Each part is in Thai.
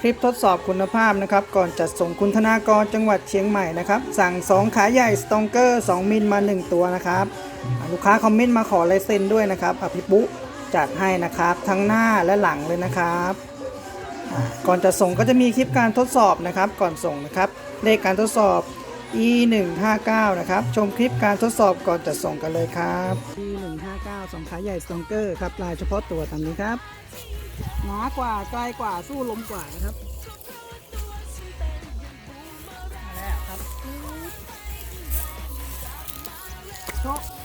คลิปทดสอบคุณภาพนะครับ ก่อนจัดส่งคุณธนากรจังหวัดเชียงใหม่นะครับ สั่ง 2 ขาใหญ่สตองเกอร์ 2 มิลมา 1 ตัวนะครับ ลูกค้าคอมเมนต์มาขอลายเซ็นด้วยนะครับอภิปุจัดให้นะครับ ทั้งหน้าและหลังเลยนะครับ ก่อนจะส่งก็จะมีคลิปการทดสอบนะครับ ก่อนส่งนะครับเลขการทดสอบ e 1 5 9นะครับ ชมคลิปการทดสอบก่อนจะส่งกันเลยครับ e 1 5 9สองขาใหญ่สตองเกอร์ครับลายเฉพาะตัวตามนี้ครับ หนากว่าไกลกว่าสู้ลมกว่านะครับมาแล้วครับโชะ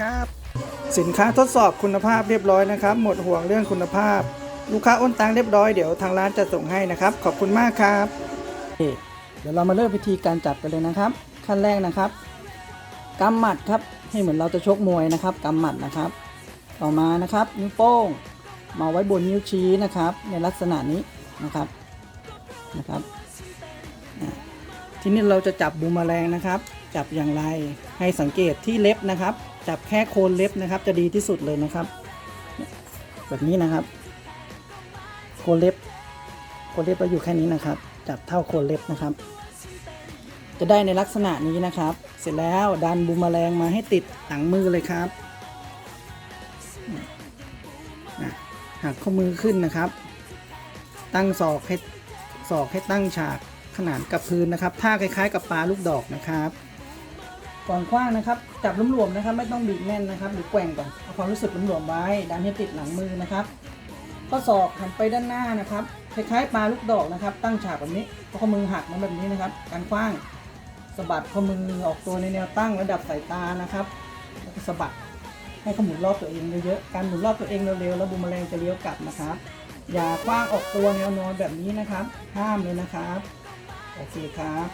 ครับ สินค้าทดสอบคุณภาพเรียบร้อยนะครับ หมดห่วงเรื่องคุณภาพ ลูกค้าโอนตังเรียบร้อยเดี๋ยวทางร้านจะส่งให้นะครับ ขอบคุณมากครับเดี๋ยวเรามาเริ่มวิธีการจับกันเลยนะครับ ขั้นแรกนะครับกำหมัดครับให้เหมือนเราจะชกมวยนะครับกำหมัดนะครับ ต่อมานะครับ นิ้วโป้งมาไว้บนนิ้วชี้นะครับ ในลักษณะนี้นะครับนะครับ ทีนี้เราจะจับบูมแมลงนะครับ จับอย่างไรให้สังเกตที่เล็บนะครับ จับแค่โคนเล็บนะครับ จะดีที่สุดเลยนะครับ แบบนี้นะครับ โคนเล็บ โคนเล็บเราอยู่แค่นี้นะครับ จับเท่าโคนเล็บนะครับ จะได้ในลักษณะนี้นะครับ เสร็จแล้วดันบูมแมลงมาให้ติดหลังมือเลยครับหักข้อมือขึ้นนะครับ ตั้งศอกให้ศอกให้ตั้งฉากขนานกับพื้นนะครับท่าคล้ายๆ กับปลาลูกดอกนะครับ ก่อนคว้างนะครับ จับหลวมๆนะครับ ไม่ต้องบีบแน่นนะครับ หรือแกว่งก่อนเอาความรู้สึกหลวมๆไว้ดันให้ติดหลังมือนะครับข้อศอกหันไปด้านหน้านะครับคล้ายๆปลาลูกดอกนะครับ ตั้งฉากแบบนี้ข้อมือหักมาแบบนี้นะครับ การคว้างสะบัดข้อมือออกตัวในแนวตั้งระดับสายตานะครับแล้วก็สะบัดให้เขาหมุนรอบตัวเองเยอะๆการหมุนรอบตัวเองเร็วๆแล้วบูมแมลงจะเลี้ยวกลับนะครับ อย่าคว้างออกตัวแนวนอนแบบนี้นะครับ ห้ามเลยนะครับโอเคครับ